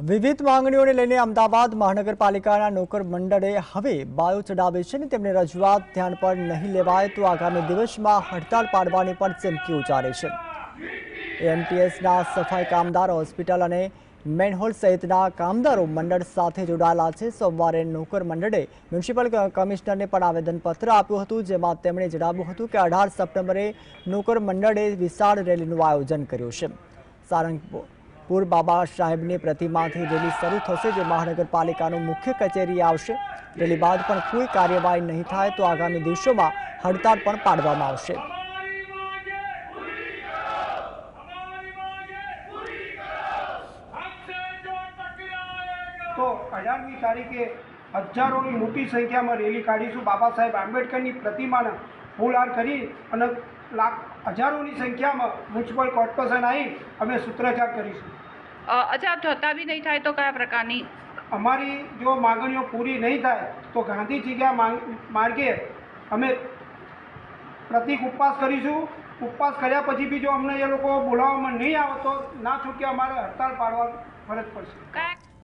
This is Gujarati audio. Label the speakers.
Speaker 1: વિવિધ માંગણીઓને લઈને અમદાવાદ મહાનગરપાલિકાના નોકર મંડળે હવે બાયો ચડાવી છે અને તેમની રજૂઆત ધ્યાન પર નહીં લેવાય તો આગામી દિવસમાં હડતાળ પાડવાની પણ ચીમકી ઉચ્ચારી છે. એમટીએસના સફાઈ કામદાર, હોસ્પિટલ અને મેનહોલ સહિતના કામદારો મંડળ સાથે જોડાયેલા છે. સોમવારે નોકર મંડળે મ્યુનિસિપલ કમિશનરને પણ આવેદનપત્ર આપ્યું હતું, જેમાં તેમણે જણાવ્યું હતું કે અઢાર સપ્ટેમ્બરે નોકર મંડળે વિશાળ રેલીનું આયોજન કર્યું છે. સારંગપુર બાબા સાહેબની પ્રતિમાથી રેલી શરૂ થશે, જે મહાનગરપાલિકાનું મુખ્ય કચેરી આવશે. રેલી બાદ પણ કોઈ કાર્યવાહી નહીં થાય તો આગામી દિવસોમાં હડતાળ પણ પાડવામાં આવશે.
Speaker 2: તો અઢારમી તારીખે હજારોની મોટી સંખ્યામાં રેલી કાઢીશું. બાબા સાહેબ આંબેડકરની પ્રતિમાના ફૂલહાર કરી અને લાખ હજારોની સંખ્યામાં મ્યુનિસિપલ કોર્પોરેશન આવી અમે સૂત્રોચ્ચાર કરીશું.
Speaker 3: અચ્છા છતાં બી નહીં થાય તો કયા પ્રકારની?
Speaker 2: અમારી જો માગણીઓ પૂરી નહીં થાય તો ગાંધી જગ્યા માર્ગે અમે પ્રતિક ઉપવાસ કરીશું. ઉપવાસ કર્યા પછી બી જો અમને એ લોકો બોલાવવામાં નહીં આવે તો ના છૂટકે અમારે હડતાળ પાડવા ફરજ પડશે.